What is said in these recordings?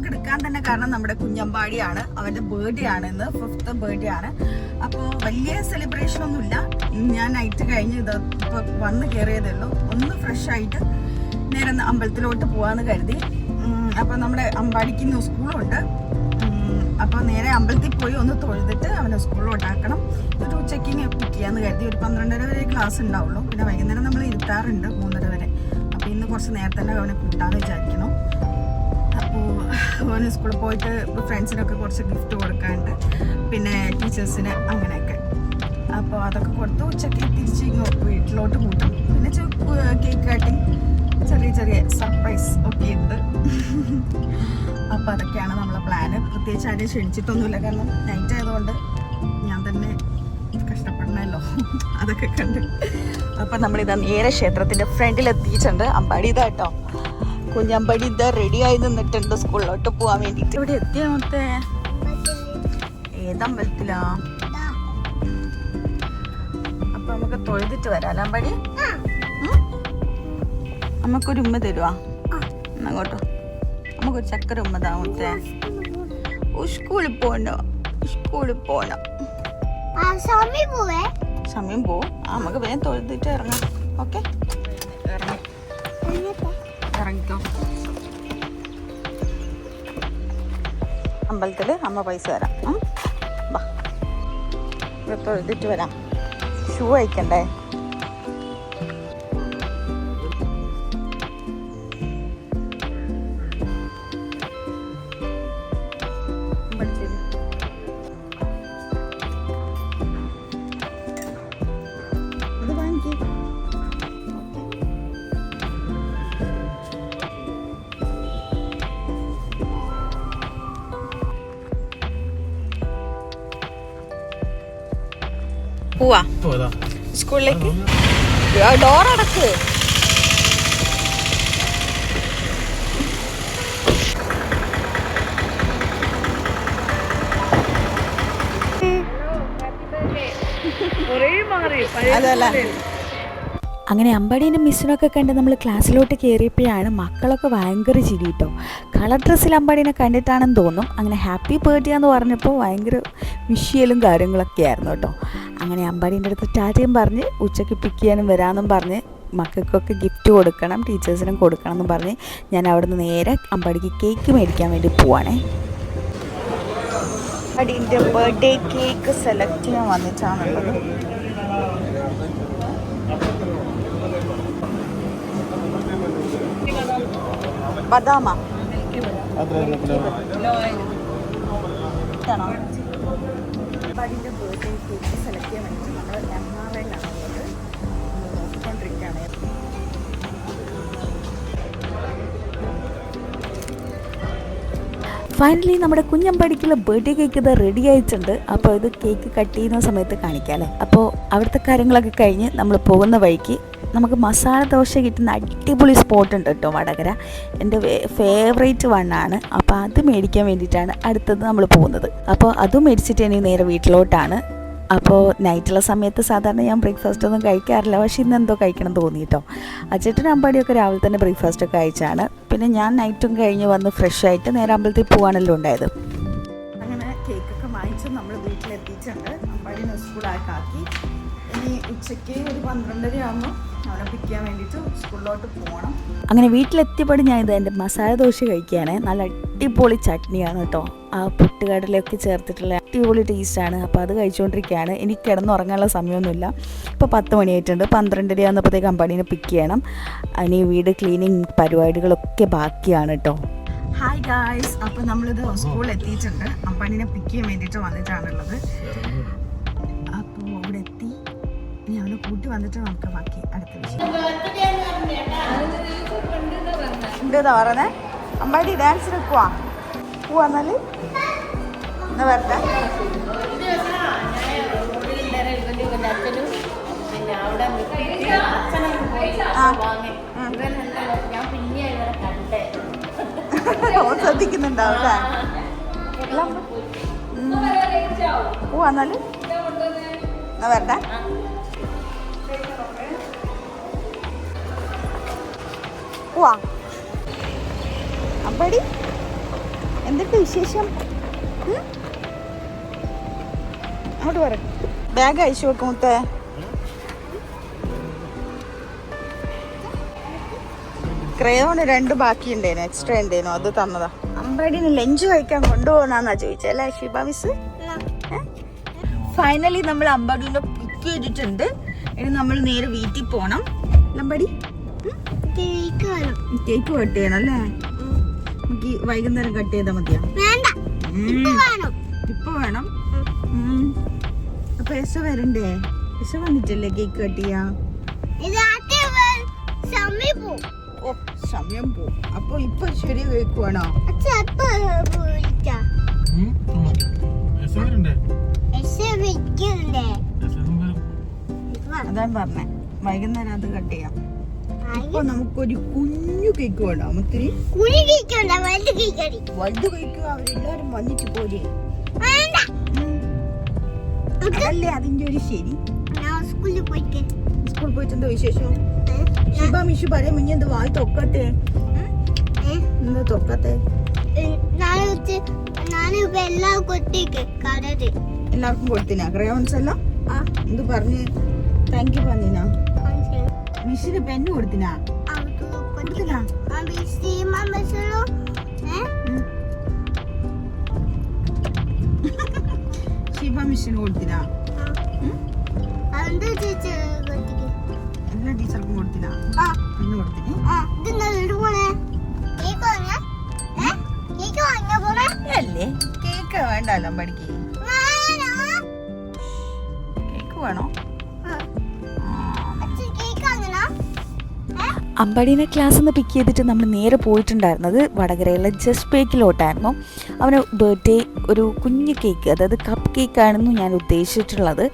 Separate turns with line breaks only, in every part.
Vlog എടുക്കാൻ തന്നെ കാരണം നമ്മുടെ കുഞ്ഞമ്പാടിയാണ്. അവന്റെ ബർത്ത്ഡേ ആണ് ഇന്ന്. ഫിഫ്ത്ത് ബർത്ത്ഡേ ആണ്. അപ്പോൾ വലിയ സെലിബ്രേഷൻ ഒന്നുമില്ല. ഞാൻ നൈറ്റ് കഴിഞ്ഞ് ഇത് ഇപ്പോൾ വന്ന് കയറിയതേ ഉള്ളൂ. ഒന്ന് ഫ്രഷ് ആയിട്ട് നേരെ അമ്പലത്തിലോട്ട് പോകാമെന്ന് കരുതി. അപ്പോൾ നമ്മുടെ അമ്പാടിക്ക് ഇന്ന് സ്കൂളുണ്ട്. അപ്പോൾ നേരെ അമ്പലത്തിൽ പോയി ഒന്ന് തൊഴുതിട്ട് അവനെ സ്കൂളിലോട്ടാക്കണം ഒരു ഉച്ചയ്ക്ക് പിക്ക് ചെയ്യാന്ന് കരുതി. ഒരു പന്ത്രണ്ടര വരെ ക്ലാസ് ഉണ്ടാവുള്ളൂ. പിന്നെ വൈകുന്നേരം നമ്മൾ ഇരുത്താറുണ്ട് മൂന്നര വരെ. അപ്പോൾ ഇന്ന് കുറച്ച് നേരത്തെ അവനെ കൂട്ടാൻ വിചാരിക്കണം അപ്പോൾ അവന് സ്കൂളിൽ പോയിട്ട് ഫ്രണ്ട്സിനൊക്കെ കുറച്ച് ഗിഫ്റ്റ് കൊടുക്കാനുണ്ട്. പിന്നെ ടീച്ചേഴ്സിന് അങ്ങനെയൊക്കെ. അപ്പോൾ അതൊക്കെ കൊടുത്ത് ഉച്ചയ്ക്ക് തിരിച്ച് ഇങ്ങോട്ട് വീട്ടിലോട്ട് കൂട്ടും. പിന്നെ കേക്ക് കട്ടിങ് ചെറിയ ചെറിയ സർപ്രൈസ് ഒക്കെ ഉണ്ട്. അപ്പോൾ അതൊക്കെയാണ് നമ്മളെ പ്ലാന് പ്രത്യേകിച്ച് ആരെയും ക്ഷണിച്ചിട്ടൊന്നുമില്ല. കാരണം നൈറ്റ് ആയതുകൊണ്ട് ഞാൻ തന്നെ കഷ്ടപ്പെടണമല്ലോ. അതൊക്കെ കണ്ട്. അപ്പം നമ്മളിതാ നേരെ ക്ഷേത്രത്തിന്റെ ഫ്രണ്ടിൽ എത്തിയിട്ടുണ്ട് അമ്പാടി ഇതാട്ടോ. കേട്ടോ കുഞ്ഞമ്പാടി ഇതാ റെഡി ആയി നിന്നിട്ടുണ്ട് സ്കൂളിലോട്ട് പോകാൻ വേണ്ടിയിട്ട്. ഇവിടെ എത്തിയ മൊത്തേ? ഏതമ്പലത്തിലാ അപ്പൊ നമുക്ക് തൊഴുതിട്ട് വരാം അമ്പാടി? നമുക്കൊരു ഉമ്മ തരുവാ. അങ്ങോട്ടോ. നമുക്കൊരു ചക്കര ഉമ്മ താമത്തെ സ്കൂളിൽ പോണോ? സ്കൂളിൽ പോണ.
സമയം പോവേ.
സമയം പോവും. ആ നമുക്ക് വേഗം തൊഴുതിട്ട് ഇറങ്ങാം. ഓക്കെ? അമ്പലത്തിൽ അമ്മ പൈസ തരാം. വാ. ഇവിടെ തൊഴുതിട്ട് വരാം. ഷൂ അയക്കണ്ടേ സ്കൂളിലേക്ക് ഡോർ അടക്ക്. അതല്ല
അങ്ങനെ അമ്പാടീന്റെ മിസ്സിനൊക്കെ കണ്ട് നമ്മൾ ക്ലാസ്സിലോട്ട് കയറിയപ്പോഴാണ് മക്കളൊക്കെ ഭയങ്കര ചിരി കേട്ടോ. കളർ ഡ്രസ്സിൽ അമ്പാടീനെ കണ്ടിട്ടാണെന്ന് തോന്നും. അങ്ങനെ ഹാപ്പി ബർത്ത്ഡേ എന്ന് പറഞ്ഞപ്പോൾ ഭയങ്കര വിഷയലും കാര്യങ്ങളൊക്കെ ആയിരുന്നു കേട്ടോ. അങ്ങനെ അമ്പാടീന്റെ അടുത്ത് ടാറ്റയും പറഞ്ഞ് ഉച്ചയ്ക്ക് പിക്ക് ചെയ്യാനും വരാമെന്നും പറഞ്ഞ് മക്കൾക്കൊക്കെ ഗിഫ്റ്റ് കൊടുക്കണം ടീച്ചേഴ്സിനും കൊടുക്കണം എന്നും പറഞ്ഞ് ഞാൻ അവിടുന്ന് നേരെ അമ്പാടിക്ക് കേക്ക് മേടിക്കാൻ വേണ്ടി പോവാണേ.
അടിന്റെ ബർത്ത്ഡേ കേക്ക് സെലക്ട് ചെയ്യാൻ വന്നിട്ടാണുള്ളത് ബദാമ. അടിന്റെ ബർത്ത്ഡേ കേക്ക് സെലക്ട് ചെയ്യാൻ വേണ്ടി നമ്മൾ എറണാകുളമാണ് ഉള്ളത് നോക്കിക്കൊണ്ടിരിക്കുകയാണ്.
ഫൈനലി നമ്മുടെ കുഞ്ഞമ്പടിക്കുള്ള ബർത്ത്ഡേ കേക്ക് ഇത് റെഡി ആയിട്ടുണ്ട്. അപ്പോൾ ഇത് കേക്ക് കട്ട് ചെയ്യുന്ന സമയത്ത് കാണിക്കാം അല്ലേ? അപ്പോൾ അവിടുത്തെ കാര്യങ്ങളൊക്കെ കഴിഞ്ഞ് നമ്മൾ പോകുന്ന വഴിക്ക് നമുക്ക് മസാല ദോശ കിട്ടുന്ന അടിപൊളി സ്പോട്ട് ഉണ്ട് കേട്ടോ വടകര. എന്റെ ഫേവറേറ്റ് വണ്ണാണ് അപ്പോൾ അത് മേടിക്കാൻ വേണ്ടിയിട്ടാണ് അടുത്തത് നമ്മൾ പോകുന്നത്. അപ്പോൾ അതും മേടിച്ചിട്ട് ഇനി നേരെ വീട്ടിലോട്ടാണ്. അപ്പോൾ നൈറ്റുള്ള സമയത്ത് സാധാരണ ഞാൻ ബ്രേക്ക്ഫാസ്റ്റ് ഒന്നും കഴിക്കാറില്ല. പക്ഷേ ഇന്ന് എന്തോ കഴിക്കണം തോന്നി കേട്ടോ. അച്ചേട്ടനും അമ്പാടിയൊക്കെ രാവിലെ തന്നെ ബ്രേക്ക്ഫാസ്റ്റ് ഒക്കെ കഴിച്ചാണ്. പിന്നെ ഞാൻ നൈറ്റും കഴിഞ്ഞ് വന്ന് ഫ്രഷ് ആയിട്ട് നേരെ അമ്പലത്തിൽ പോകാനല്ലോ ഉണ്ടായത്.
അങ്ങനെ കേക്കൊക്കെ വാങ്ങിച്ച് നമ്മൾ വീട്ടിലെത്തിയിട്ടുണ്ട്. അമ്പാടിനെ സ്കൂളാക്കി ഇനി ഉച്ചയ്ക്ക് ഒരു പന്ത്രണ്ടര ആകുമ്പോൾ അവനെ പിക്ക് ചെയ്യാൻ വേണ്ടിയിട്ട് സ്കൂളിലോട്ട് പോകണം
അങ്ങനെ വീട്ടിലെത്തിയപ്പോൾ ഞാൻ ഇത് എന്റെ മസാല ദോശ കഴിക്കുകയാണ്. നല്ല അടിപൊളി ചട്നിയാണ് കേട്ടോ. ആ പുട്ടുകടലൊക്കെ ചേർത്തിട്ടുള്ള അടിപൊളി ടേസ്റ്റാണ്. അപ്പോൾ അത് കഴിച്ചുകൊണ്ടിരിക്കുകയാണ് എനിക്ക് കിടന്നുറങ്ങാനുള്ള സമയമൊന്നുമില്ല. ഇപ്പോൾ പത്ത് മണിയായിട്ടുണ്ട്. പന്ത്രണ്ടര ആകുന്നപ്പോഴത്തേക്ക് കമ്പനീനെ പിക്ക് ചെയ്യണം. ഇനി വീട് ക്ലീനിങ് പരിപാടികളൊക്കെ ബാക്കിയാണ് കേട്ടോ.
ഹായ് ഗായ്സ് അപ്പോൾ നമ്മളിത് സ്കൂളിൽ എത്തിയിട്ടുണ്ട് അമ്പാടിനെ പിക്ക് ചെയ്യാൻ വേണ്ടിയിട്ട് വന്നിട്ടാണുള്ളത്. കൂട്ടി വന്നിട്ട് നമുക്ക് ബാക്കി അടുത്ത വിഷയം. എന്താ പറഞ്ഞേ അമ്പാടി ഡാൻസിന് പോവാ. പോവാന്നാൽ എന്താ എന്നാ വരട്ടെ. ഓ ശ്രദ്ധിക്കുന്നുണ്ടാവും അല്ലേ? എന്നാൽ. എന്നാ വരട്ടെ. പോവാ. അമ്പടി എന്തൊക്കെ വിശേഷം? അങ്ങോട്ട് പറ. ബാഗ് അയച്ചു വെക്കും മുത്തേ. ക്രയോണ് രണ്ട് ബാക്കി ഉണ്ടേനു എക്സ്ട്രാ ഉണ്ടേനു അത് തന്നതാ. അമ്പടിന് ലഞ്ച് കഴിക്കാൻ കൊണ്ടുപോകുന്നാന്നാ ചോദിച്ചല്ലേ ഷിബ മിസ് ഫൈനലി നമ്മൾ അമ്പടിന്റെ പിക്ക് ചെയ്തിട്ടുണ്ട്. ഇനി നമ്മൾ നേരെ വീട്ടിൽ പോണം. അമ്പടി?
കേക്ക് വേണം
കേക്ക് കട്ട് ചെയ്യണം അല്ലേ? നമുക്ക് ഈ വൈകുന്നേരം കട്ട് ചെയ്താൽ മതിയോ?
വേണ്ട. ഇപ്പൊ വേണം.
അപ്പൊ എസ വരണ്ടേ? എസ വന്നിട്ടല്ലേ കേക്ക് കട്ട് ചെയ്യാ?
സമയം പോവും.
ഓ സമയം പോവും. അപ്പൊ ഇപ്പൊ ശരി കേക്ക് വേണോ? അതാണ് പറഞ്ഞേ. വൈകുന്നേരം അത് കട്ട് ചെയ്യാം. ഇപ്പൊ നമുക്കൊരു കുഞ്ഞു കേക്ക് വേണം. കുഞ്ഞു
കേക്ക് വേണ്ട വലുത് കേക്ക്
വലുത് കേക്ക് അവരെല്ലാരും വന്നിട്ട് പോരെ.
വേണ്ട.
അതല്ലേ അതിന്റെ ഒരു ശരി?
സ്കൂളിൽ പോയിട്ട്
സ്കൂളിൽ പോയിട്ട് എന്താ വിശേഷം? ശിബ മിഷു പറയാൻ മുന്നേ എന്ത് വായി തൊക്കട്ടെ? എന്താ തൊക്കത്തെ എല്ലാവർക്കും കൊടുത്തിനാ. ക്രയോൺസ് എല്ലാം എന്ത് പറഞ്ഞ്? താങ്ക് യു പറഞ്ഞിനാ. മിഷിന് പെണ്ണ് കൊടുത്തിനാ? കൊടുത്തിനാ. ഷിബ മിഷിന് കൊടുത്തിനാ എല്ലാ ടീച്ചർക്കും കൊടുത്തിനാ? പെണ്ണ് കൊടുത്തിനെ. അല്ലേ? കേക്ക് വേണ്ടല്ലോ പഠിക്കേ കേക്ക് വേണോ?
അമ്പാടീനെ ക്ലാസ്സിൽ നിന്ന് പിക്ക് ചെയ്തിട്ട് നമ്മൾ നേരെ പോയിട്ടുണ്ടായിരുന്നത് വടകരയിലെ ജസ്റ്റ് ബേക്കിലോട്ടായിരുന്നു അവന് ബർത്ത്ഡേ ഒരു കുഞ്ഞു കേക്ക് അതായത് കപ്പ് കേക്കാണെന്ന് ഞാൻ ഉദ്ദേശിച്ചിട്ടുള്ളത്.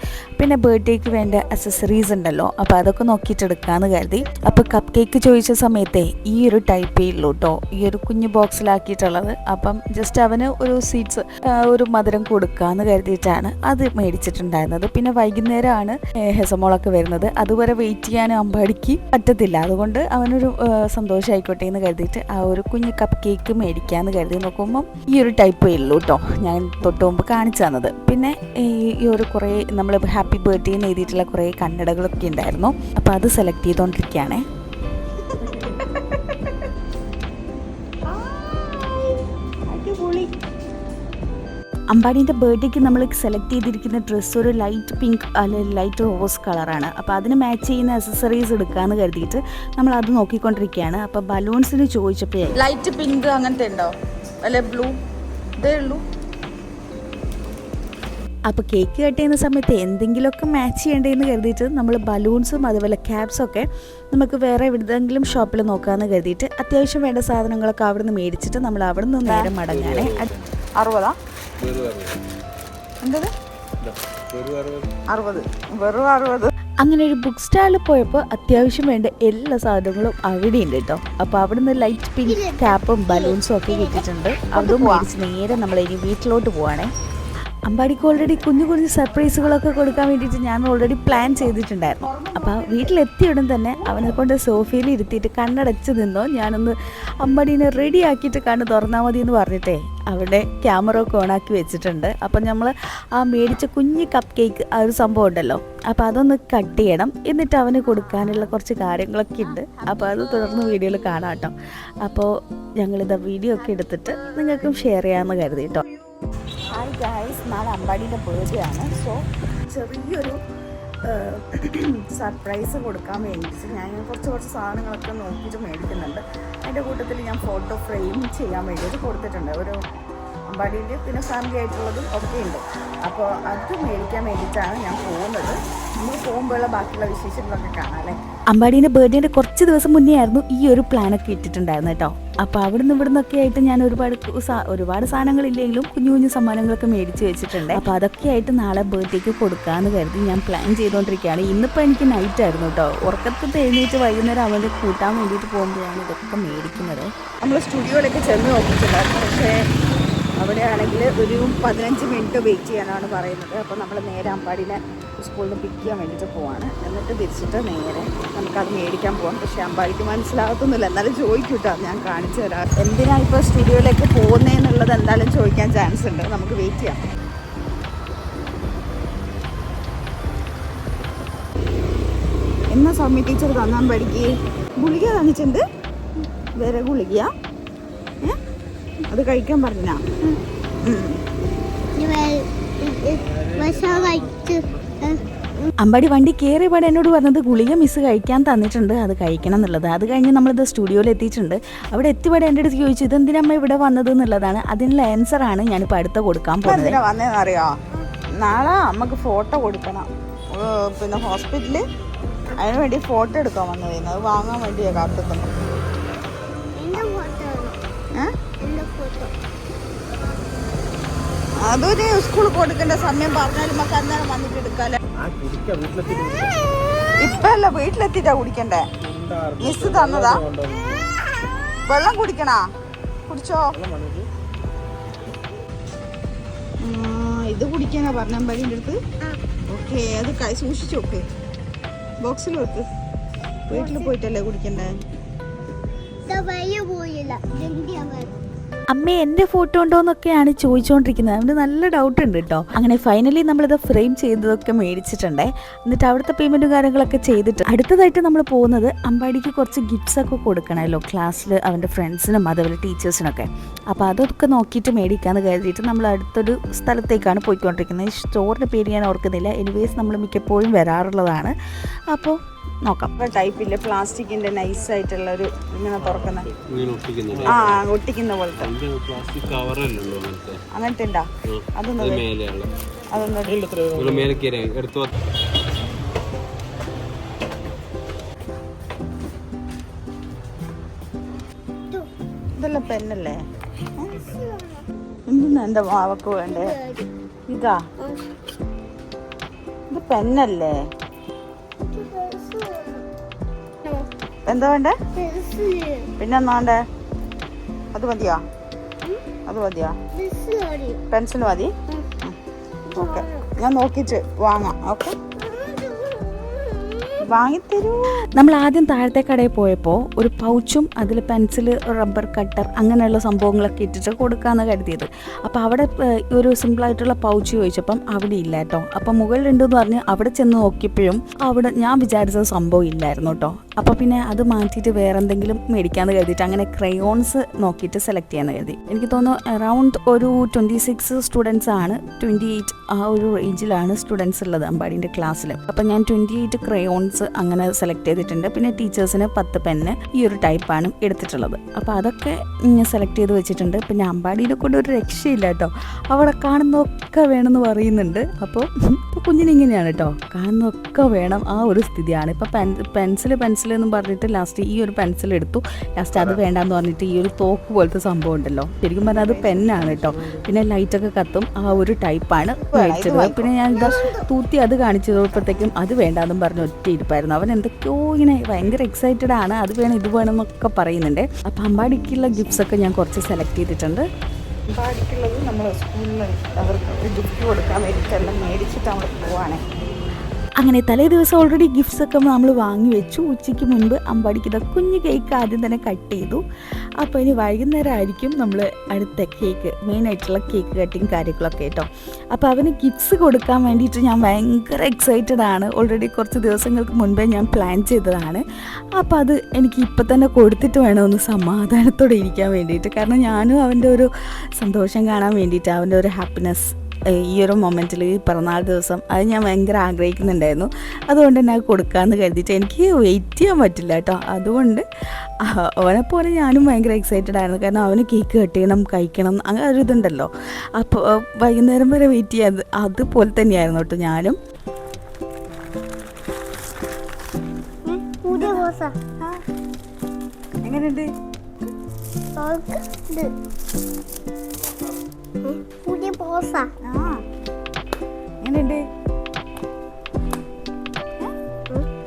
പിന്നെ ബർത്ത്ഡേക്ക് വേണ്ട അസസറീസ് ഉണ്ടല്ലോ. അപ്പോൾ അതൊക്കെ നോക്കിയിട്ടെടുക്കാമെന്ന് കരുതി. അപ്പോൾ കപ്പ് കേക്ക് ചോദിച്ച സമയത്തെ ഈ ഒരു ടൈപ്പേ ഉള്ളൂ കേട്ടോ ഈ ഒരു കുഞ്ഞു ബോക്സിലാക്കിയിട്ടുള്ളത് അപ്പം ജസ്റ്റ് അവന് ഒരു സ്വീറ്റ്സ് ഒരു മധുരം കൊടുക്കാമെന്ന് കരുതിയിട്ടാണ് അത് മേടിച്ചിട്ടുണ്ടായിരുന്നത്. പിന്നെ വൈകുന്നേരമാണ് ഹെസമോളൊക്കെ വരുന്നത്. അതുവരെ വെയിറ്റ് ചെയ്യാൻ അമ്പാടിക്ക് പറ്റത്തില്ല. അതുകൊണ്ട് അവനൊരു സന്തോഷമായിക്കോട്ടെ എന്ന് കരുതിയിട്ട് ആ ഒരു കുഞ്ഞു കപ്പ് കേക്ക് മേടിക്കാമെന്ന് കരുതി നോക്കുമ്പം ഈ ഒരു ടൈപ്പേ ഉള്ളൂ കേട്ടോ ഞാൻ തൊട്ട് മുമ്പ് കാണിച്ചു തന്നത് പിന്നെ ഈ ഈ ഒരു കുറേ നമ്മൾ ഹാപ്പി ബർത്ത്ഡേ എന്ന് എഴുതിയിട്ടുള്ള കുറേ കന്നടകളൊക്കെ ഉണ്ടായിരുന്നു. അപ്പോൾ അത് സെലക്ട് ചെയ്തുകൊണ്ടിരിക്കുകയാണേ അമ്പാടിന്റെ ബർത്ത്ഡേക്ക് നമ്മൾ സെലക്ട് ചെയ്തിരിക്കുന്ന ഡ്രസ്സ് ഒരു ലൈറ്റ് പിങ്ക് അല്ലെങ്കിൽ ലൈറ്റ് റോസ് കളറാണ് അപ്പോൾ അതിന് മാച്ച് ചെയ്യുന്ന അസസറീസ് എടുക്കാമെന്ന് കരുതിയിട്ട് നമ്മൾ അത് നോക്കിക്കൊണ്ടിരിക്കുകയാണ് അപ്പോൾ ബലൂൺസിന് ചോദിച്ചപ്പോൾ
ലൈറ്റ് പിങ്ക് അങ്ങനത്തെ ഉണ്ടോ? അല്ലെ ബ്ലൂ ഇതേ ഉള്ളൂ.
അപ്പോൾ കേക്ക് കട്ട് ചെയ്യുന്ന സമയത്ത് എന്തെങ്കിലുമൊക്കെ മാച്ച് ചെയ്യേണ്ടതെന്ന് കരുതിയിട്ട് നമ്മൾ ബലൂൺസും അതുപോലെ ക്യാപ്സും ഒക്കെ നമുക്ക് വേറെ എവിടെയെങ്കിലും ഷോപ്പിൽ നോക്കാമെന്ന് കരുതിയിട്ട് അത്യാവശ്യം വേണ്ട സാധനങ്ങളൊക്കെ അവിടെ നിന്ന് മേടിച്ചിട്ട് നമ്മൾ അവിടെ നിന്ന് നേരെ മടങ്ങാനേ
അറുപതാ? എന്തത്? അറുപത്. വെറും അറുപത്.
അങ്ങനെ ഒരു ബുക്ക് സ്റ്റാളിൽ പോയപ്പോൾ അത്യാവശ്യം വേണ്ട എല്ലാ സാധനങ്ങളും അവിടെ ഉണ്ട് കേട്ടോ അപ്പോൾ അവിടെ നിന്ന് ലൈറ്റ് പിങ്ക് ക്യാപ്പും ബലൂൺസും ഒക്കെ കിട്ടിയിട്ടുണ്ട്. അതും മേടിച്ച് നേരെ നമ്മൾ ഇനി വീട്ടിലോട്ട് പോവാണേ. അമ്പാടിക്ക് ഓൾറെഡി കുഞ്ഞു കുഞ്ഞു സർപ്രൈസുകളൊക്കെ കൊടുക്കാൻ വേണ്ടിയിട്ട് ഞാൻ ഓൾറെഡി പ്ലാൻ ചെയ്തിട്ടുണ്ടായിരുന്നു. അപ്പോൾ വീട്ടിലെത്തിയ ഉടൻ തന്നെ അവനെ കൊണ്ട് സോഫയിൽ ഇരുത്തിയിട്ട് കണ്ണടച്ച് നിന്നോ. ഞാനൊന്ന് അമ്പാടീനെ റെഡി ആക്കിയിട്ട് കണ്ണ് തുറന്നാൽ മതി എന്ന് പറഞ്ഞിട്ടേ അവിടെ ക്യാമറ ഒക്കെ ഓണാക്കി വെച്ചിട്ടുണ്ട്. അപ്പം നമ്മൾ ആ മേടിച്ച കുഞ്ഞ് കപ്പ് കേക്ക് ആ ഒരു സംഭവം ഉണ്ടല്ലോ. അപ്പോൾ അതൊന്ന് കട്ട് ചെയ്യണം. എന്നിട്ട് അവന് കൊടുക്കാനുള്ള കുറച്ച് കാര്യങ്ങളൊക്കെ ഉണ്ട്. അപ്പോൾ അത് തുടർന്ന് വീഡിയോയിൽ കാണാം കേട്ടോ. അപ്പോൾ ഞങ്ങളിതാ വീഡിയോ ഒക്കെ എടുത്തിട്ട് നിങ്ങൾക്കും ഷെയർ ചെയ്യാമെന്ന് കരുതി കേട്ടോ. ഹായ് ഗായ്സ് നാളെ അമ്പാടിയുടെ ബർത്ത്ഡേ ആണ്. സോ ചെറിയൊരു സർപ്രൈസ് കൊടുക്കാൻ വേണ്ടിയിട്ട് ഞാൻ കുറച്ച് കുറച്ച് സാധനങ്ങളൊക്കെ നോക്കിയിട്ട് മേടിക്കുന്നുണ്ട്. അതിന്റെ കൂട്ടത്തിൽ ഞാൻ ഫോട്ടോ ഫ്രെയിം ചെയ്യാൻ വേണ്ടിയിട്ട് കൊടുത്തിട്ടുണ്ട്. ഒരു അമ്പാടിന്റെ പിന്നെ ഫാമിലി ആയിട്ടുള്ളതും ഒക്കെ ഉണ്ട്. അപ്പോൾ അത് മേടിക്കാൻ വേണ്ടിയിട്ടാണ് ഞാൻ പോകുന്നത്. നമ്മൾ പോകുമ്പോഴുള്ള ബാക്കിയുള്ള വിശേഷങ്ങളൊക്കെ കാണാം അല്ലേ? അമ്പാടീന്റെ ബർത്ത്ഡേന്റെ കുറച്ച് ദിവസം മുന്നേ ആയിരുന്നു ഈ ഒരു പ്ലാനൊക്കെ ഇട്ടിട്ടുണ്ടായിരുന്നു കേട്ടോ. അപ്പോൾ അവിടുന്ന് ഇവിടുന്നൊക്കെ ആയിട്ട് ഞാൻ ഒരുപാട് ഒരുപാട് സാധനങ്ങളില്ലെങ്കിലും കുഞ്ഞു കുഞ്ഞു സമ്മാനങ്ങളൊക്കെ മേടിച്ച് വെച്ചിട്ടുണ്ട്. അപ്പോൾ അതൊക്കെ ആയിട്ട് നാളെ ബർത്ത്ഡേക്ക് കൊടുക്കാമെന്ന് കരുതി ഞാൻ പ്ലാൻ ചെയ്തുകൊണ്ടിരിക്കുകയാണ്. ഇന്നിപ്പോൾ എനിക്ക് നൈറ്റ് ആയിരുന്നു കേട്ടോ. ഉറക്കത്തിൽ എഴുന്നേറ്റ് വൈകുന്നേരം അവന്റെ കൂട്ടാൻ വേണ്ടിയിട്ട് പോകുമ്പോഴാണ് ഇതൊക്കെ മേടിക്കുന്നത്.
നമ്മൾ സ്റ്റുഡിയോയിലൊക്കെ ചെന്ന് നോക്കിയിട്ടുണ്ടായിരുന്നു പക്ഷേ അവിടെ ആണെങ്കിൽ ഒരു പതിനഞ്ച് മിനിറ്റ് വെയിറ്റ് ചെയ്യാനാണ് പറയുന്നത്. അപ്പോൾ നമ്മൾ നേരെ അമ്പാടിനെ സ്കൂളിൽ നിന്ന് പിക്ക് ചെയ്യാൻ വേണ്ടിയിട്ട് പോവാണ്. എന്നിട്ട് തിരിച്ചിട്ട് നേരെ നമുക്കത് മേടിക്കാൻ പോകാം പക്ഷേ അമ്പാടിക്ക് മനസ്സിലാകത്തൊന്നുമില്ല. എന്നാലും ചോദിക്കൂട്ടോ ഞാൻ കാണിച്ചു തരാം. എന്തിനാണ് ഇപ്പോൾ സ്റ്റുഡിയോയിലേക്ക് പോകുന്നതെന്നുള്ളത് എന്തായാലും ചോദിക്കാൻ ചാൻസ് ഉണ്ട്. നമുക്ക് വെയിറ്റ് ചെയ്യാം. എന്നാ സൗമ്യ ടീച്ചർ തന്നാൻ പഠിക്ക് ഗുളിക തന്നിട്ടുണ്ട് വേറെ ഗുളിക ഏ? അത് കഴിക്കാൻ പറഞ്ഞ
അമ്പാടി വണ്ടി കയറിയ പാടെ എന്നോട് പറഞ്ഞത് ഗുളിക മിസ് കഴിക്കാൻ തന്നിട്ടുണ്ട് അത് കഴിക്കണം എന്നുള്ളത്. അത് കഴിഞ്ഞ് നമ്മളിത് സ്റ്റുഡിയോയിൽ എത്തിയിട്ടുണ്ട്. അവിടെ എത്തിപ്പാടെ എന്റെ അടുത്ത് ചോദിച്ചു ഇതെന്തിനാ അമ്മ ഇവിടെ വന്നത്? എന്നുള്ളതാണ്. അതിനുള്ള ആൻസറാണ് ഞാനിപ്പോൾ അടുത്ത കൊടുക്കാൻ പോകുന്നത്.
വന്നതെന്നറിയോ നാളെ അമ്മയ്ക്ക് ഫോട്ടോ കൊടുക്കണം. പിന്നെ ഹോസ്പിറ്റലിൽ അതിന് വേണ്ടി ഫോട്ടോ എടുക്കാൻ വന്നതായിരുന്നു. അത് വാങ്ങാൻ വേണ്ടിയാണ് കാത്തുക്കുന്നു അതൊരു സ്കൂളിൽ കൊടുക്കേണ്ട സമയം പറഞ്ഞാലും നമുക്ക് അന്നേരം വന്നിട്ട് എടുക്കാല്ലേ ഇപ്പൊ അല്ല വീട്ടിലെത്തിട്ടാ കുടിക്കണ്ടേ? മിസ് തന്നതാ. വെള്ളം കുടിക്കണാ? കുടിച്ചോ? ഇത്? കുടിക്കാനാ പറഞ്ഞ അമ്പാലിന്റെ അടുത്ത്? ഓക്കെ അത് കൈ സൂക്ഷിച്ചു നോക്ക് ബോക്സിൽ വെക്ക് വീട്ടിൽ പോയിട്ടല്ലേ കുടിക്കണ്ടേ?
പോയില്ല.
അമ്മ എന്റെ ഫോട്ടോ ഉണ്ടോ എന്നൊക്കെയാണ് ചോദിച്ചുകൊണ്ടിരിക്കുന്നത് അവന് നല്ല ഡൗട്ട് ഉണ്ട് കേട്ടോ അങ്ങനെ ഫൈനലി നമ്മളിത് ഫ്രെയിം ചെയ്തതൊക്കെ മേടിച്ചിട്ടുണ്ടേ. എന്നിട്ട് അവിടുത്തെ പേയ്മെന്റും കാര്യങ്ങളൊക്കെ ചെയ്തിട്ട് അടുത്തതായിട്ട് നമ്മൾ പോകുന്നത് അമ്പാടിക്ക് കുറച്ച് ഗിഫ്റ്റ്സ് ഒക്കെ കൊടുക്കണമല്ലോ ക്ലാസ്സിൽ അവന്റെ ഫ്രണ്ട്സിനും അതുപോലെ ടീച്ചേഴ്സിനൊക്കെ അപ്പോൾ അതൊക്കെ നോക്കിയിട്ട് മേടിക്കാമെന്ന് കരുതിയിട്ട് നമ്മൾ അടുത്തൊരു സ്ഥലത്തേക്കാണ് പോയിക്കൊണ്ടിരിക്കുന്നത്. സ്റ്റോറിന്റെ പേര് ഞാൻ ഓർക്കുന്നില്ല. എനിവേസ് നമ്മൾ മിക്കപ്പോഴും വരാറുള്ളതാണ്. അപ്പോൾ നോക്കാം.
ടൈപ്പില്ലേ പ്ലാസ്റ്റിക്കിന്റെ നൈസ് ആയിട്ടുള്ള ഒരു ഇങ്ങനെ തുറക്കുന്ന ആ ഒട്ടിക്കുന്ന പോലത്തെ.
അങ്ങനത്തെ.
ഉണ്ടാ അതൊന്നും അതൊന്ന് ഇതെല്ലാം പെന്നല്ലേ? എന്തിനാ എന്റെ മാവക്ക് വേണ്ടേ? ഇതാ. ഇത് പെന്നല്ലേ? എന്താ വേണ്ടേ? പിന്നെ എന്നാ വേണ്ടേ അത് മതിയോ? അത് മതിയോ? പെൻസിൽ മതി? ഓക്കെ. ഞാൻ നോക്കിച്ച് വാങ്ങാം. ഓക്കെ? വാങ്ങിത്തരൂ.
നമ്മൾ ആദ്യം താഴത്തെ കടയിൽ പോയപ്പോൾ ഒരു പൗച്ചും അതിൽ പെൻസിൽ റബ്ബർ കട്ടർ അങ്ങനെയുള്ള സംഭവങ്ങളൊക്കെ ഇട്ടിട്ട് കൊടുക്കാമെന്ന് കരുതിയത്. അപ്പോൾ അവിടെ ഒരു സിമ്പിൾ ആയിട്ടുള്ള പൗച്ച് ചോദിച്ചപ്പം അവിടെ ഇല്ല കേട്ടോ അപ്പം മുകളിലുണ്ടെന്ന് പറഞ്ഞ് അവിടെ ചെന്ന് നോക്കിയപ്പോഴും അവിടെ ഞാൻ വിചാരിച്ചത് സംഭവം ഇല്ലായിരുന്നു കേട്ടോ അപ്പോൾ പിന്നെ അത് മാറ്റിയിട്ട് വേറെ എന്തെങ്കിലും മേടിക്കാമെന്ന് കരുതിയിട്ട് അങ്ങനെ ക്രയോൺസ് നോക്കിയിട്ട് സെലക്ട് ചെയ്യാമെന്ന് കരുതി. എനിക്ക് തോന്നുന്നു അറൗണ്ട് ഒരു ട്വന്റി സിക്സ് സ്റ്റുഡൻസ് ആണ് ട്വന്റി എയ്റ്റ് ആ ഒരു റേഞ്ചിലാണ് സ്റ്റുഡൻസ് ഉള്ളത് അമ്പാടിന്റെ ക്ലാസ്സിൽ അപ്പോൾ ഞാൻ ട്വന്റി എയ്റ്റ് ക്രയോൺസ് അങ്ങനെ സെലക്ട് ചെയ്തിട്ടുണ്ട്. പിന്നെ ടീച്ചേഴ്സിന് പത്ത് പെന്ന് ഈ ഒരു ടൈപ്പാണ് എടുത്തിട്ടുള്ളത്. അപ്പോൾ അതൊക്കെ സെലക്ട് ചെയ്ത് വെച്ചിട്ടുണ്ട്. പിന്നെ അമ്പാടിയിൽ കൊണ്ട് ഒരു രക്ഷയില്ല കേട്ടോ അവിടെ കാണുന്നതൊക്കെ വേണമെന്ന് പറയുന്നുണ്ട്. അപ്പോൾ ഇപ്പോൾ കുഞ്ഞിനിങ്ങനെയാണ് കേട്ടോ കാണുന്നതൊക്കെ വേണം. ആ ഒരു സ്ഥിതിയാണ്. ഇപ്പോൾ പെൻ പെൻസിൽ പെൻസിൽ എന്ന് പറഞ്ഞിട്ട് ലാസ്റ്റ് ഈ ഒരു പെൻസിൽ എടുത്തു. ലാസ്റ്റ് അത് വേണ്ടാന്ന് പറഞ്ഞിട്ട് ഈ ഒരു തോക്ക് പോലത്തെ സംഭവം ഉണ്ടല്ലോ. ശരിക്കും പറഞ്ഞാൽ അത് പെന്നാണ് കേട്ടോ പിന്നെ ലൈറ്റൊക്കെ കത്തും. ആ ഒരു ടൈപ്പാണ് മേടിച്ചത്. പിന്നെ ഞാൻ ഇതാ തൂത്തി അത് കാണിച്ചു കഴിഞ്ഞപ്പോഴത്തേക്കും അത് വേണ്ടാന്നും പറഞ്ഞ് ഒറ്റ ഇരിപ്പായിരുന്നു അവൻ എന്തൊക്കെയോ ഇങ്ങനെ ഭയങ്കര എക്സൈറ്റഡ് ആണ്. അത് വേണം ഇത് വേണം എന്നൊക്കെ പറയുന്നുണ്ട്. അപ്പം അമ്പാടിക്കുള്ള ഗിഫ്റ്റ്സ് ഒക്കെ ഞാൻ കുറച്ച് സെലക്ട് ചെയ്തിട്ടുണ്ട്.
അമ്പാടിക്കുള്ളത് നമ്മൾ സ്കൂളിൽ അവർക്ക് ഗിഫ്റ്റ് കൊടുക്കാൻ വേണ്ടിയിട്ടെല്ലാം മേടിച്ചിട്ട് അവിടെ പോവാണേ.
അങ്ങനെ തലേ ദിവസം ഓൾറെഡി ഗിഫ്റ്റ്സ് ഒക്കെ നമ്മൾ വാങ്ങി വെച്ചു. ഉച്ചയ്ക്ക് മുൻപ് അമ്പാടിക്ക് ഇതാ കുഞ്ഞ് കേക്ക് ആദ്യം തന്നെ കട്ട് ചെയ്തു. അപ്പോൾ ഇനി വൈകുന്നേരം ആയിരിക്കും നമ്മൾ അടുത്ത കേക്ക് മെയിൻ മെയിനായിട്ടുള്ള കേക്ക് കട്ടിങ് കാര്യങ്ങളൊക്കെ കേട്ടോ. അപ്പോൾ അവന് ഗിഫ്റ്റ്സ് കൊടുക്കാൻ വേണ്ടിയിട്ട് ഞാൻ ഭയങ്കര എക്സൈറ്റഡ് ആണ്. ഓൾറെഡി കുറച്ച് ദിവസങ്ങൾക്ക് മുൻപേ ഞാൻ പ്ലാൻ ചെയ്തതാണ്. അപ്പോൾ അത് എനിക്ക് ഇപ്പം തന്നെ കൊടുത്തിട്ട് വേണം ഒന്ന് സമാധാനത്തോടെ ഇരിക്കാൻ വേണ്ടിയിട്ട്. കാരണം ഞാനും അവന്റെ ഒരു സന്തോഷം കാണാൻ വേണ്ടിയിട്ട് അവന്റെ ഒരു ഹാപ്പിനെസ് ഈ ഒരു മൊമെന്റിൽ ഈ പിറന്നാൾ ദിവസം അത് ഞാൻ ഭയങ്കര ആഗ്രഹിക്കുന്നുണ്ടായിരുന്നു. അതുകൊണ്ട് തന്നെ അത് കൊടുക്കാമെന്ന് കരുതിയിട്ട് എനിക്ക് വെയിറ്റ് ചെയ്യാൻ പറ്റില്ല കേട്ടോ. അതുകൊണ്ട് അവനെ പോലെ ഞാനും ഭയങ്കര എക്സൈറ്റഡ് ആയിരുന്നു. കാരണം അവന് കേക്ക് കട്ട് ചെയ്യണം കഴിക്കണം അങ്ങനെ ഒരു ഇതുണ്ടല്ലോ. അപ്പോൾ വൈകുന്നേരം വരെ വെയിറ്റ് ചെയ്യാൻ അതുപോലെ തന്നെയായിരുന്നു കേട്ടോ ഞാനും.
എങ്ങനെയുണ്ട്?
പുതിയ പോസാ.
ആ. എങ്ങനെയുണ്ട്?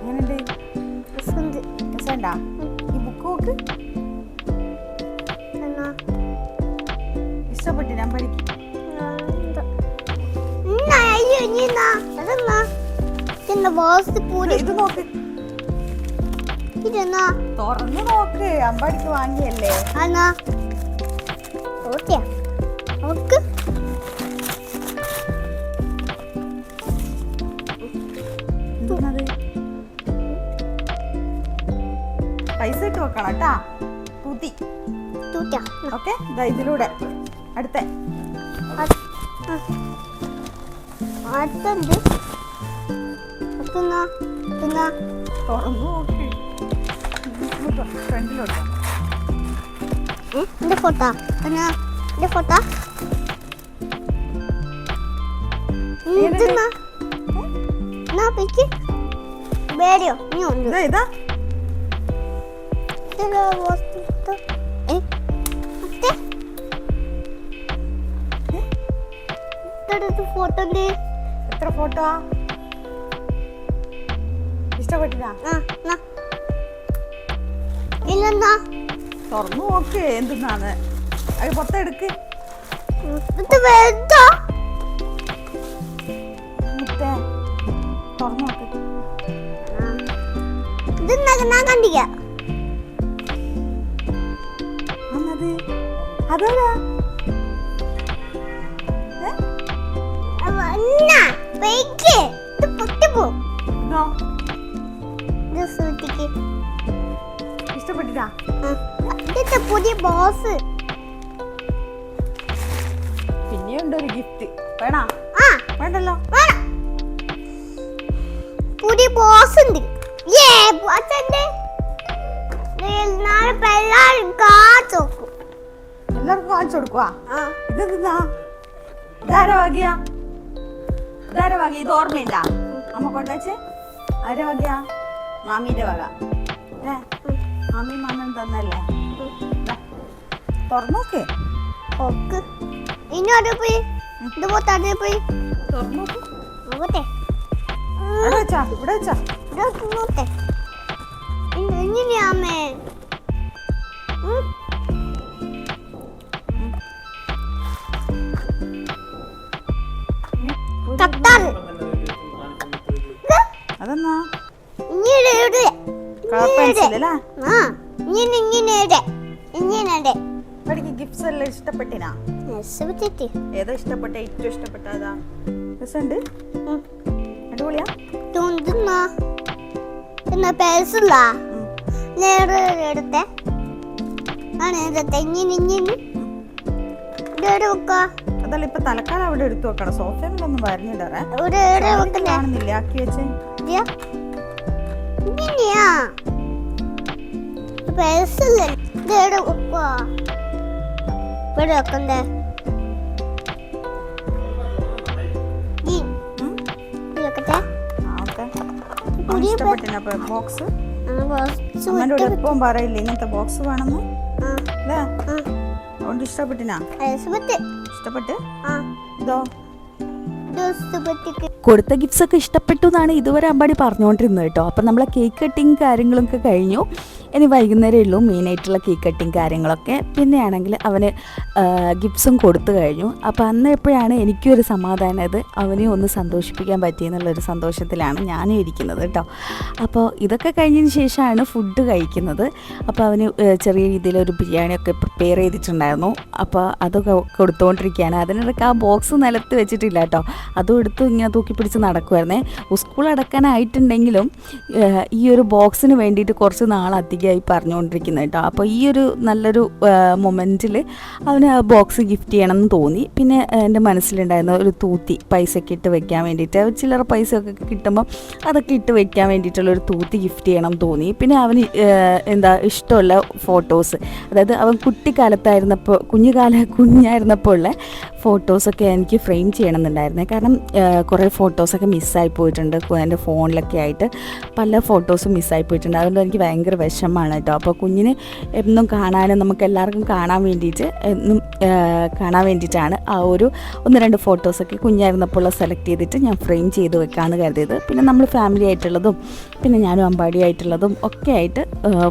എങ്ങനെയുണ്ട്? രസമുണ്ടാ. ഈ ബുക്ക് നോക്ക്. ഇഷ്ടപ്പെട്ടു ഞാൻ പഠിക്കും ഇത് നോക്ക്. തുറന്നു നോക്ക്. അമ്പാടിക്ക് വാങ്ങിയല്ലേ?
ആണോ
ഇതിലൂടെ. അടുത്ത.
അടുത്തുണ്ട് അടുത്തുന്നാ പിന്നെ
തുറന്നു നോക്ക്. ഫ്രണ്ടിലോട്ട്.
എന്റെ ഫോട്ടോ. എന്റെ ഫോട്ടോ.
ഇതാ?
ഇതെടുത്ത് ഫോട്ടോ
എത്ര ഫോട്ടോ
എന്നാ ഇല്ലെന്നാ?
തുറന്നു നോക്ക് എന്തെന്നാന്ന്. അത് പുറത്തെടുക്ക്. തുറന്നു നോക്ക്.
ഇത്
ഇഷ്ടപ്പെട്ടിട്ടാ?
പുതിയ ബോസ്
പിന്നെയുണ്ട് ഒരു ഗിഫ്റ്റ് വേണോ വേണ്ടല്ലോ.
വേണം. പുതിയ ബോസ് ഉണ്ട്. ഏ ഉണ്ട് നാളെ എല്ലാവരും കാത്തു നോക്കും
എല്ലാവർക്കും കാണിച്ചു
കൊടുക്കുക
ഇതെന്താ? ഇതാര വകയാ ഇതാര വക ഇത് ഓർമ്മയില്ല അമ്മ കൊണ്ടുവച്ച്? ആരെ വകയാ? മാമീന്റെ വക. ഏ മാമി മാമൻ തന്നല്ലേ? തുറന്നോക്കേ.
ഓക്ക്. ഇനി അവിടെ പോയി. ഇത് പോത്ത് അവിടെ പോയി.
തുറന്നോക്കേ.
നോക്കട്ടെ
അവിടെ വെച്ചാ ഇവിടെ വെച്ചാ. അല്ലേ
ഇങ്ങനെ ഇങ്ങനെ ഇങ്ങനെ
ഗിഫ്റ്റ്സ് എല്ലാം ഇഷ്ടപ്പെട്ടിനാ?
രസപ്പെട്ടിട്ട്
ഏതാ ഇഷ്ടപ്പെട്ട? ഏറ്റവും ഇഷ്ടപ്പെട്ട ഏതാ? രസമുണ്ട്? അടിപൊളിയാ?
തോന്നുന്ന എന്നാ നേരെ എടുത്തെ? ആണ് എടുത്തെ. ഇങ്ങനെ ഇങ്ങനെ. ഇവിടെ വെക്ക?
അതല്ല ഇപ്പൊ തലക്കാലം അവിടെ എടുത്തു വെക്കണം. സോഫയിലൊന്നും വരഞ്ഞിടറേ കാണുന്നില്ല? ആക്കി വെച്ചേ. ബോക്സ് പറയില്ല? ഇങ്ങനത്തെ ബോക്സ് വേണമെന്ന്? അല്ലേ? അതുകൊണ്ട് ഇഷ്ടപ്പെട്ടിനാ? ഇഷ്ടപ്പെട്ട്. ഇതോ.
കൊടുത്ത ഗിഫ്റ്റ്സ് ഒക്കെ ഇഷ്ടപ്പെട്ടു എന്നാണ് ഇതുവരെ അമ്പാടി പറഞ്ഞുകൊണ്ടിരുന്നത് കേട്ടോ. അപ്പം നമ്മളെ കേക്ക് കട്ടിങ് കാര്യങ്ങളൊക്കെ കഴിഞ്ഞു. ഇനി വൈകുന്നേരം ഉള്ളൂ. മെയിനായിട്ടുള്ള കേക്ക് കട്ടിങ് കാര്യങ്ങളൊക്കെ. പിന്നെയാണെങ്കിൽ അവന് ഗിഫ്റ്റ്സും കൊടുത്തു കഴിഞ്ഞു. അപ്പോൾ അന്ന് എപ്പോഴാണ് എനിക്കും ഒരു സമാധാനം? അത് അവനെ ഒന്ന് സന്തോഷിപ്പിക്കാൻ പറ്റിയെന്നുള്ളൊരു സന്തോഷത്തിലാണ് ഞാനും ഇരിക്കുന്നത് കേട്ടോ. അപ്പോൾ ഇതൊക്കെ കഴിഞ്ഞതിന് ശേഷമാണ് ഫുഡ് കഴിക്കുന്നത്. അപ്പോൾ അവന് ചെറിയ രീതിയിലൊരു ബിരിയാണിയൊക്കെ പ്രിപ്പയർ ചെയ്തിട്ടുണ്ടായിരുന്നു. അപ്പോൾ അതൊക്കെ കൊടുത്തുകൊണ്ടിരിക്കുകയാണ് അതിനിടയ്ക്ക് ആ ബോക്സ് നിലത്ത് വെച്ചിട്ടില്ല കേട്ടോ. അതും എടുത്ത് ഇങ്ങനെ തൂക്കി പിടിച്ച് നടക്കുമായിരുന്നേ സ്കൂൾ അടക്കാനായിട്ടുണ്ടെങ്കിലും ഈ ഒരു ബോക്സിന് വേണ്ടിയിട്ട് കുറച്ച് നാളധികമായി പറഞ്ഞുകൊണ്ടിരിക്കുന്നത് കേട്ടോ. അപ്പോൾ ഈ ഒരു നല്ലൊരു മൊമെന്റിൽ അവന് ആ ബോക്സ് ഗിഫ്റ്റ് ചെയ്യണം എന്ന് തോന്നി. പിന്നെ എന്റെ മനസ്സിലുണ്ടായിരുന്ന ഒരു തൂത്തി പൈസയൊക്കെ ഇട്ട് വെക്കാൻ വേണ്ടിയിട്ട്. ചില്ലറ ഒക്കെ കിട്ടുമ്പോൾ അതൊക്കെ ഇട്ട് വെക്കാൻ വേണ്ടിയിട്ടുള്ള ഒരു തൂത്തി ഗിഫ്റ്റ് ചെയ്യണം തോന്നി. പിന്നെ അവന് എന്താ ഇഷ്ടമുള്ള ഫോട്ടോസ് അതായത് അവൻ കുട്ടിക്കാലത്തായിരുന്നപ്പോൾ കുഞ്ഞുകാല കുഞ്ഞായിരുന്നപ്പോൾ ഉള്ള ഫോട്ടോസൊക്കെ എനിക്ക് ഫ്രെയിം ചെയ്യണമെന്നുണ്ടായിരുന്നേ. കാരണം കുറേ ഫോട്ടോസൊക്കെ മിസ്സായി പോയിട്ടുണ്ട്. എന്റെ ഫോണിലൊക്കെ ആയിട്ട് പല ഫോട്ടോസും മിസ്സായി പോയിട്ടുണ്ട്. അതുകൊണ്ട് എനിക്ക് ഭയങ്കര വിഷമമാണ് കേട്ടോ. അപ്പോൾ കുഞ്ഞിന് എന്നും കാണാനും നമുക്ക് എല്ലാവർക്കും കാണാൻ വേണ്ടിയിട്ട് എന്നും കാണാൻ വേണ്ടിയിട്ടാണ് ആ ഒരു ഒന്ന് രണ്ട് ഫോട്ടോസൊക്കെ കുഞ്ഞായിരുന്നപ്പോൾ സെലക്ട് ചെയ്തിട്ട് ഞാൻ ഫ്രെയിം ചെയ്ത് വെക്കാമെന്ന് കരുതിയത്. പിന്നെ നമ്മൾ ഫാമിലി ആയിട്ടുള്ളതും പിന്നെ ഞാനും അമ്പാടി ആയിട്ടുള്ളതും ഒക്കെ ആയിട്ട്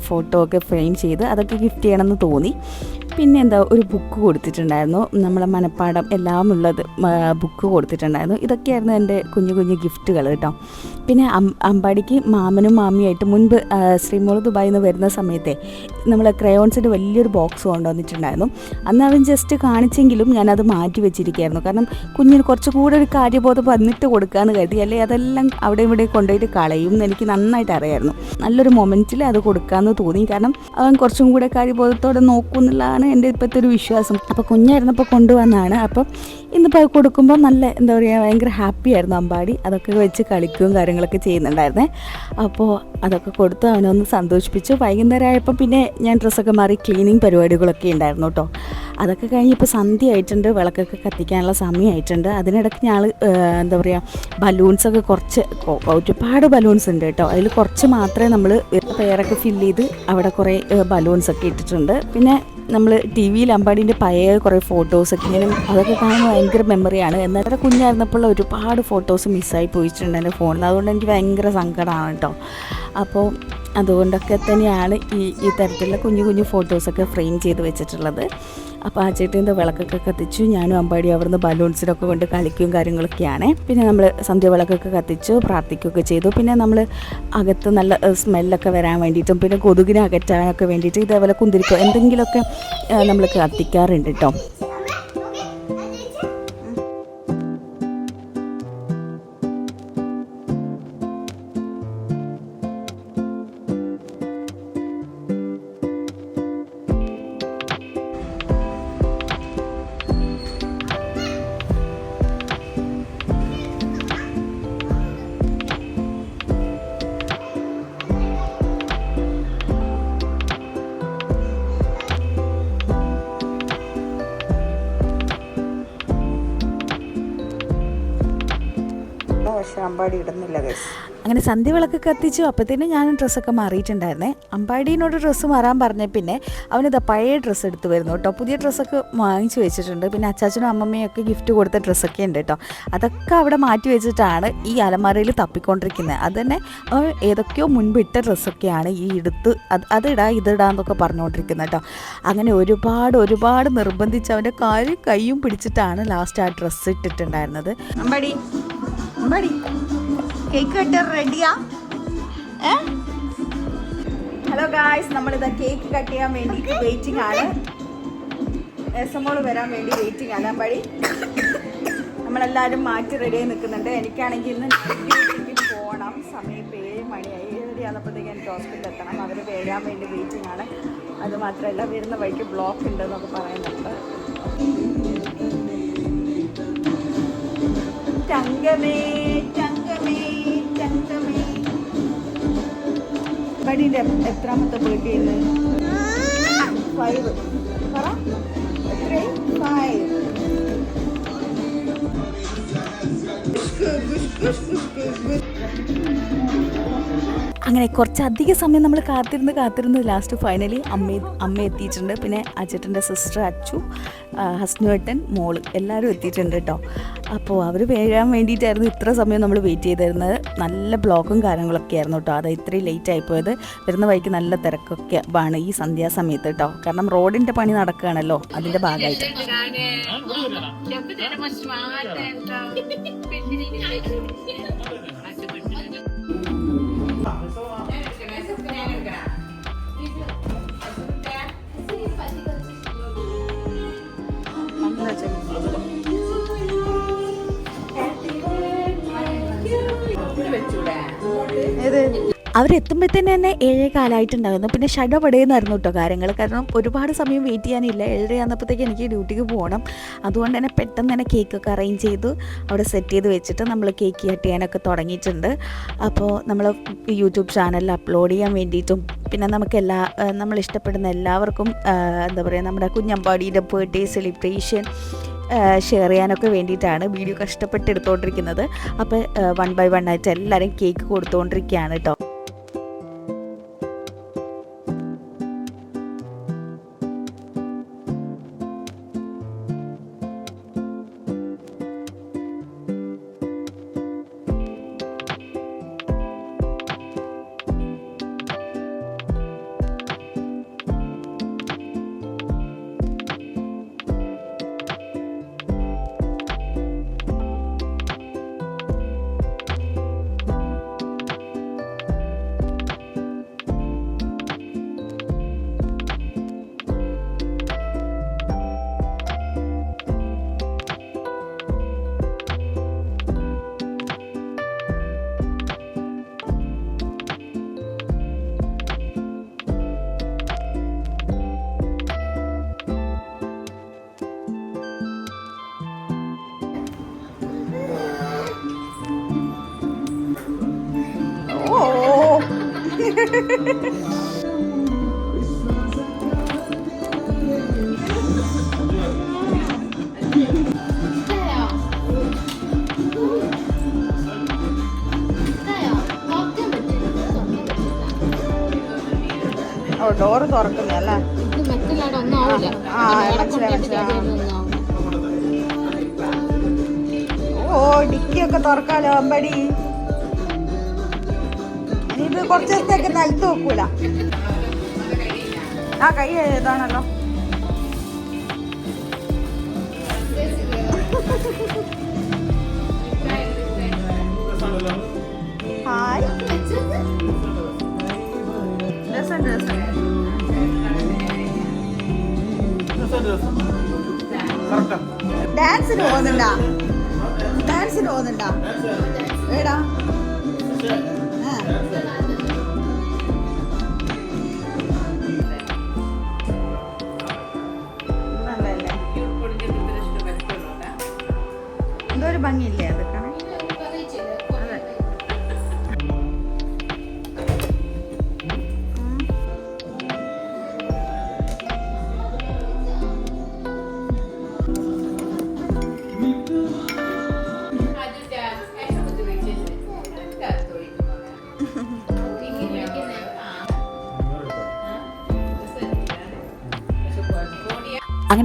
ഫോട്ടോ ഒക്കെ ഫ്രെയിം ചെയ്ത് അതൊക്കെ ഗിഫ്റ്റ് ചെയ്യണമെന്ന് തോന്നി. പിന്നെ എന്താ ഒരു ബുക്ക് കൊടുത്തിട്ടുണ്ടായിരുന്നു. നമ്മളെ മനപ്പാടം എല്ലാം ഉള്ളത് ബുക്ക് കൊടുത്തിട്ടുണ്ടായിരുന്നു. ഇതൊക്കെയായിരുന്നു എന്റെ കുഞ്ഞു കുഞ്ഞു ഗിഫ്റ്റുകൾ കേട്ടോ. പിന്നെ അമ്പാടിക്ക് മാമനും മാമിയായിട്ട് മുൻപ് ശ്രീമോൾ ദുബായിൽ നിന്ന് വരുന്ന സമയത്തെ നമ്മൾ ക്രയോൺസിന്റെ വലിയൊരു ബോക്സ് കൊണ്ടുവന്നിട്ടുണ്ടായിരുന്നു. അന്ന് അവൻ ജസ്റ്റ് കാണിച്ചെങ്കിലും ഞാനത് മാറ്റി വെച്ചിരിക്കുകയായിരുന്നു. കാരണം കുഞ്ഞിന് കുറച്ചുകൂടെ ഒരു കാര്യബോധം വന്നിട്ട് കൊടുക്കാമെന്ന് കരുതി. അല്ലെങ്കിൽ അതെല്ലാം അവിടെ ഇവിടെ കൊണ്ടുപോയിട്ട് കളയും എന്ന് എനിക്ക് നന്നായിട്ട് അറിയായിരുന്നു. നല്ലൊരു മൊമെന്റിൽ അത് കൊടുക്കാമെന്ന് തോന്നി. കാരണം അവൻ കുറച്ചും കൂടെ കാര്യബോധത്തോടെ നോക്കും എന്നുള്ളതാണ് എന്റെ ഇപ്പോഴത്തെ ഒരു വിശ്വാസം. അപ്പോൾ കുഞ്ഞായിരുന്നപ്പോൾ കൊണ്ടുവന്നാണ്. അപ്പം ഇന്നിപ്പോൾ അത് കൊടുക്കുമ്പോൾ നല്ല എന്താ പറയുക ഭയങ്കര ഹാപ്പി ആയിരുന്നു അമ്പാടി. അതൊക്കെ വെച്ച് കളിക്കുകയും കാര്യങ്ങളൊക്കെ ചെയ്യുന്നുണ്ടായിരുന്നേ. അപ്പോൾ അതൊക്കെ കൊടുത്ത് അവനൊന്ന് സന്തോഷിപ്പിച്ചു. വൈകുന്നേരം ആയപ്പോൾ പിന്നെ ഞാൻ ഡ്രസ്സൊക്കെ മാറി ക്ലീനിങ് പരിപാടികളൊക്കെ ഉണ്ടായിരുന്നു കേട്ടോ. അതൊക്കെ കഴിഞ്ഞ് ഇപ്പോൾ സന്ധ്യ ആയിട്ടുണ്ട് വിളക്കൊക്കെ കത്തിക്കാനുള്ള സമയമായിട്ടുണ്ട്. അതിനിടയ്ക്ക് ഞങ്ങൾ എന്താ പറയുക ബലൂൺസൊക്കെ കുറച്ച് ഒരുപാട് ബലൂൺസ് ഉണ്ട് കേട്ടോ. അതിൽ കുറച്ച് മാത്രമേ നമ്മൾ പേരൊക്കെ ഫില്ല് ചെയ്ത് അവിടെ കുറേ ബലൂൺസൊക്കെ ഇട്ടിട്ടുണ്ട്. പിന്നെ നമ്മൾ ടി വിയിൽ അമ്പാടിന്റെ പഴയ കുറേ ഫോട്ടോസൊക്കെ ഇങ്ങനെ അതൊക്കെ കാണുമ്പോൾ ഭയങ്കര മെമ്മറിയാണ് എന്നിട്ട് കുഞ്ഞായിരുന്നപ്പോൾ ഒരുപാട് ഫോട്ടോസ് മിസ്സായി പോയിട്ടുണ്ട് എന്റെ ഫോണിൽ അതുകൊണ്ട് എനിക്ക് ഭയങ്കര സങ്കടമാണ് കേട്ടോ. അപ്പോൾ അതുകൊണ്ടൊക്കെ തന്നെയാണ് ഈ ഈ തരത്തിലുള്ള കുഞ്ഞു കുഞ്ഞു ഫോട്ടോസൊക്കെ ഫ്രെയിം ചെയ്ത് വെച്ചിട്ടുള്ളത്. അപ്പോൾ ആ ചേട്ടന്റെ വിളക്കൊക്കെ കത്തിച്ചു. ഞാനും അമ്പാടി അവിടുന്ന് ബലൂൺസിനൊക്കെ കൊണ്ട് കളിക്കുകയും കാര്യങ്ങളൊക്കെയാണ്. പിന്നെ നമ്മൾ സന്ധ്യ വിളക്കൊക്കെ കത്തിച്ചു പ്രാർത്ഥിക്കുകയൊക്കെ ചെയ്തു. പിന്നെ നമ്മൾ അകത്ത് നല്ല സ്മെല്ലൊക്കെ വരാൻ വേണ്ടിയിട്ടും പിന്നെ കൊതുകിനെ അകറ്റാനൊക്കെ വേണ്ടിയിട്ട് ഇതേപോലെ കുന്തിരിക്കോ എന്തെങ്കിലുമൊക്കെ നമ്മൾ കത്തിക്കാറുണ്ട് കേട്ടോ
പക്ഷെ ഇടുന്നില്ല ഗൈസ്
അങ്ങനെ സന്ധ്യ വിളക്ക് കത്തിച്ചു. അപ്പോഴത്തേനും ഞാൻ ഡ്രസ്സൊക്കെ മാറിയിട്ടുണ്ടായിരുന്നേ. അമ്പാടീനോട് ഡ്രസ്സ് മാറാൻ പറഞ്ഞ പിന്നെ അവനിതാ പഴയ ഡ്രസ്സ് എടുത്ത് വരുന്നു കേട്ടോ. പുതിയ ഡ്രസ്സൊക്കെ വാങ്ങിച്ചു വെച്ചിട്ടുണ്ട്. പിന്നെ അച്ചാച്ചനും അമ്മമ്മയും ഒക്കെ ഗിഫ്റ്റ് കൊടുത്ത ഡ്രസ്സൊക്കെ ഉണ്ട് കേട്ടോ. അതൊക്കെ അവിടെ മാറ്റി വെച്ചിട്ടാണ് ഈ അലമാരയിൽ തപ്പിക്കൊണ്ടിരിക്കുന്നത് അത് തന്നെ ഏതൊക്കെയോ മുൻപിട്ട ഡ്രസ്സൊക്കെയാണ് ഈ എടുത്ത് അത് അതിടാ ഇതിടാ എന്നൊക്കെ പറഞ്ഞുകൊണ്ടിരിക്കുന്നത് കേട്ടോ. അങ്ങനെ ഒരുപാട് ഒരുപാട് നിർബന്ധിച്ച് അവന്റെ കാലും കൈയും പിടിച്ചിട്ടാണ് ലാസ്റ്റ് ആ ഡ്രസ്സ് ഇട്ടിട്ടുണ്ടായിരുന്നത്.
അമ്പാടി അമ്പാടി. കേക്ക് കട്ടർ റെഡിയാ? ഹലോ ഗായ്സ് നമ്മളിതാ കേക്ക് കട്ട് ചെയ്യാൻ വേണ്ടി വെയിറ്റിംഗ് ആണ്. എസമോൾ വരാൻ വേണ്ടി വെയിറ്റിംഗ് ആണ്. വഴി നമ്മളെല്ലാവരും മാറ്റി റെഡിയായി നിൽക്കുന്നുണ്ട്. എനിക്കാണെങ്കിൽ ഇന്ന് പോകണം സമയം ഇപ്പോൾ ഏഴ് മണിയായി ഏഴ് ആകുമ്പോഴത്തേക്ക് എനിക്ക് ഹോസ്പിറ്റലിൽ എത്തണം. അവർ വരാൻ വേണ്ടി വെയിറ്റിംഗ് ആണ്. അത് മാത്രമല്ല വരുന്ന വഴിക്ക് ബ്ലോക്ക് ഉണ്ട് എന്നൊക്കെ പറയുന്നുണ്ട്. ചങ്കമേ ബഡിന്റെ എത്രാമത്തെ ബർത്ത്ഡേ ഇന്ന് ഫൈവ്
അങ്ങനെ കുറച്ചധികം സമയം നമ്മൾ കാത്തിരുന്ന് കാത്തിരുന്ന് ലാസ്റ്റ് ഫൈനലി അമ്മ അമ്മ എത്തിയിട്ടുണ്ട്. പിന്നെ അച്ചേട്ടന്റെ സിസ്റ്റർ അച്ചു. ഹസ്നുവേട്ടൻ മോൾ. എല്ലാവരും എത്തിയിട്ടുണ്ട് കേട്ടോ. അപ്പോൾ അവർ വരാൻ വേണ്ടിയിട്ടായിരുന്നു ഇത്ര സമയം നമ്മൾ വെയിറ്റ് ചെയ്തിരുന്നത്. നല്ല ബ്ലോക്കും കാര്യങ്ങളൊക്കെ ആയിരുന്നു കേട്ടോ. അത് ഇത്രയും ലേറ്റ് ആയിപ്പോയത് വരുന്ന വഴിക്ക് നല്ല തിരക്കൊക്കെ ആണ് ഈ സന്ധ്യാസമയത്ത് കേട്ടോ. കാരണം റോഡിന്റെ പണി നടക്കുകയാണല്ലോ അതിന്റെ ഭാഗമായിട്ട്.
ഏത്
അവരെത്തുമ്പോഴത്തേന് തന്നെ ഏഴേ കാലമായിട്ടുണ്ടായിരുന്നു പിന്നെ ഷഡ പടയുന്നായിരുന്നു കേട്ടോ കാര്യങ്ങൾ കാരണം ഒരുപാട് സമയം വെയിറ്റ് ചെയ്യാനില്ല. ഏഴര ആകുന്നപ്പോഴത്തേക്ക് എനിക്ക് ഡ്യൂട്ടിക്ക് പോകണം. അതുകൊണ്ട് തന്നെ പെട്ടെന്ന് തന്നെ കേക്കൊക്കെ അറേഞ്ച് ചെയ്തു അവിടെ സെറ്റ് ചെയ്ത് വെച്ചിട്ട് നമ്മൾ കേക്ക് കട്ട് ചെയ്യാനൊക്കെ തുടങ്ങിയിട്ടുണ്ട്. അപ്പോൾ നമ്മൾ യൂട്യൂബ് ചാനലിൽ അപ്ലോഡ് ചെയ്യാൻ വേണ്ടിയിട്ടും പിന്നെ നമുക്ക് എല്ലാ നമ്മൾ ഇഷ്ടപ്പെടുന്ന എല്ലാവർക്കും എന്താ പറയുക നമ്മുടെ കുഞ്ഞമ്പാടിയുടെ ബർത്ത്ഡേ സെലിബ്രേഷൻ ഷെയർ ചെയ്യാനൊക്കെ വേണ്ടിയിട്ടാണ് വീഡിയോ കഷ്ടപ്പെട്ട് എടുത്തുകൊണ്ടിരിക്കുന്നത് അപ്പോൾ വൺ ബൈ വൺ ആയിട്ട് എല്ലാവരും കേക്ക് കൊടുത്തുകൊണ്ടിരിക്കുകയാണ് കേട്ടോ
ഡോറ്
ഒന്നും ആവില്ല
ആ മനസ്സിലായി മനസ്സിലായി ഓ ഡിക്കിയൊക്കെ തുറക്കാലോ അമ്പടി? കുറച്ച് ദിവസത്തേക്ക് നിലത്ത് വെക്കൂല. ആ കൈ ഏതാണല്ലോ? ഹായ്. രസം രസം. ഡാൻസിന് പോകുന്നുണ്ടാ? ഡാൻസിന് പോകുന്നുണ്ടാ? ഏടാ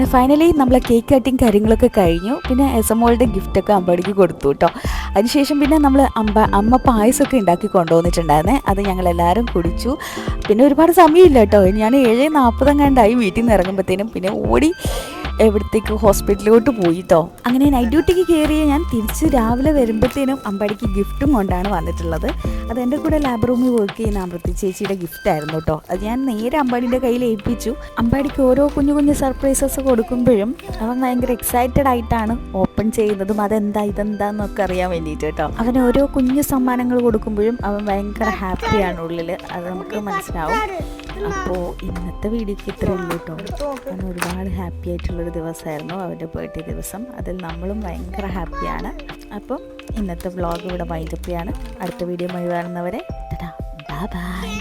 അങ്ങനെ ഫൈനലി നമ്മളെ കേക്ക് കട്ടിങ് കാര്യങ്ങളൊക്കെ കഴിഞ്ഞു. പിന്നെ എസ് എം മോളുടെ ഗിഫ്റ്റൊക്കെ അമ്പടിക്ക് കൊടുത്തു കേട്ടോ അതിനുശേഷം പിന്നെ നമ്മൾ അമ്പ അമ്മ പായസമൊക്കെ ഉണ്ടാക്കി കൊണ്ടുവന്നിട്ടുണ്ടായിരുന്നേ. അത് ഞങ്ങൾ എല്ലാവരും കുടിച്ചു. പിന്നെ ഒരുപാട് സമയമില്ല കേട്ടോ ഞാൻ ഏഴ് നാൽപ്പതെങ്ങാണ്ടായി വീട്ടിൽ നിന്ന് ഇറങ്ങുമ്പോഴത്തേനും പിന്നെ ഓടി എവിടത്തേക്ക് ഹോസ്പിറ്റലിലോട്ട് പോയി കേട്ടോ അങ്ങനെ നൈറ്റ് ഡ്യൂട്ടിക്ക് കയറിയ ഞാൻ തിരിച്ച് രാവിലെ വരുമ്പോഴത്തേനും അമ്പാടിക്ക് ഗിഫ്റ്റും കൊണ്ടാണ് വന്നിട്ടുള്ളത്. അത് എന്റെ കൂടെ ലാബ് റൂമിൽ വർക്ക് ചെയ്യുന്ന അമൃത്തി ചേച്ചിയുടെ ഗിഫ്റ്റ് ആയിരുന്നു കേട്ടോ അത് ഞാൻ നേരെ അമ്പാടിന്റെ കയ്യിൽ ഏൽപ്പിച്ചു. അമ്പാടിക്ക് ഓരോ കുഞ്ഞു കുഞ്ഞു സർപ്രൈസസ് കൊടുക്കുമ്പോഴും അവൻ ഭയങ്കര എക്സൈറ്റഡ് ആയിട്ടാണ് ഓപ്പൺ ചെയ്യുന്നതും അതെന്താ ഇതെന്താന്നൊക്കെ അറിയാൻ വേണ്ടിയിട്ട് കേട്ടോ അവന് ഓരോ കുഞ്ഞു സമ്മാനങ്ങൾ കൊടുക്കുമ്പോഴും അവൻ ഭയങ്കര ഹാപ്പിയാണ് ഉള്ളിൽ. അത് നമുക്ക് മനസ്സിലാവും. അപ്പോൾ ഇന്നത്തെ വീഡിയോക്ക് ഇത്രയുള്ളൂ കേട്ടോ അവൻ ഒരുപാട് ഹാപ്പി ആയിട്ടുള്ളൊരു ദിവസമായിരുന്നു അവന്റെ ബർത്ത്ഡേ ദിവസം. അതിൽ നമ്മളും ഭയങ്കര ഹാപ്പിയാണ് അപ്പം ഇന്നത്തെ വ്ളോഗ് ഇവിടെ വൈൻഡപ്പ് ചെയ്യാണ്. അടുത്ത വീഡിയോ മഴ കാണുന്നവരെ ബൈ ബൈ